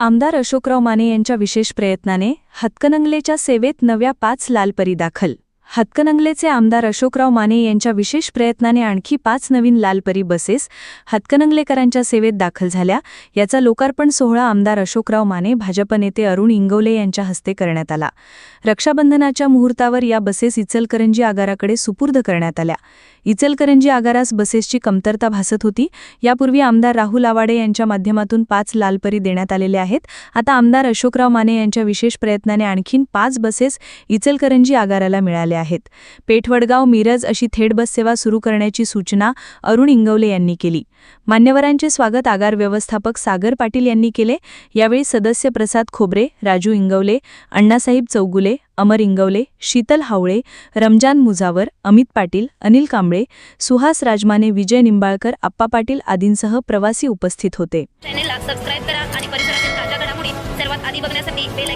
आमदार अशोकराव माने यांच्या विशेष प्रयत्नाने हतकनंगलेच्या सेवेत नव्या पाच लालपरी दाखल हातकणंगलेचे आमदार अशोकराव माने यांच्या विशेष प्रयत्नाने आणखी पाच नवीन लालपरी बसेस हातकणंगलेकरांच्या सेवेत दाखल झाल्या. याचा लोकार्पण सोहळा आमदार अशोकराव माने भाजप नेते अरुण इंगवले यांच्या हस्ते करण्यात आला. रक्षाबंधनाच्या मुहूर्तावर या बसेस इचलकरंजी आगाराकडे सुपूर्द करण्यात आल्या. इचलकरंजी आगारास बसेसची कमतरता भासत होती. यापूर्वी आमदार राहुल आवाडे यांच्या माध्यमातून पाच लालपरी देण्यात आलेल्या आहेत. आता आमदार अशोकराव माने यांच्या विशेष प्रयत्नाने आणखीन पाच बसेस इचलकरंजी आगाराला मिळाल्या. आहेत. पेठवडगाव मिरज अशी थेट बससेवा सुरू करण्याची सूचना अरुण इंगवले यांनी केली. मान्यवरांचे स्वागत आगार व्यवस्थापक सागर पाटील यांनी केले. यावेळी सदस्य प्रसाद खोबरे राजू इंगवले अण्णासाहेब चौगुले अमर इंगवले शीतल हावळे रमजान मुजावर अमित पाटील अनिल कांबळे सुहास राजमाने विजय निंबाळकर आप्पा पाटील आदींसह प्रवासी उपस्थित होते. चॅनेलला सबस्क्राईब करा आणि परिसरातील ताज्या घडामोडी सर्वात आधी बघण्यासाठी बेल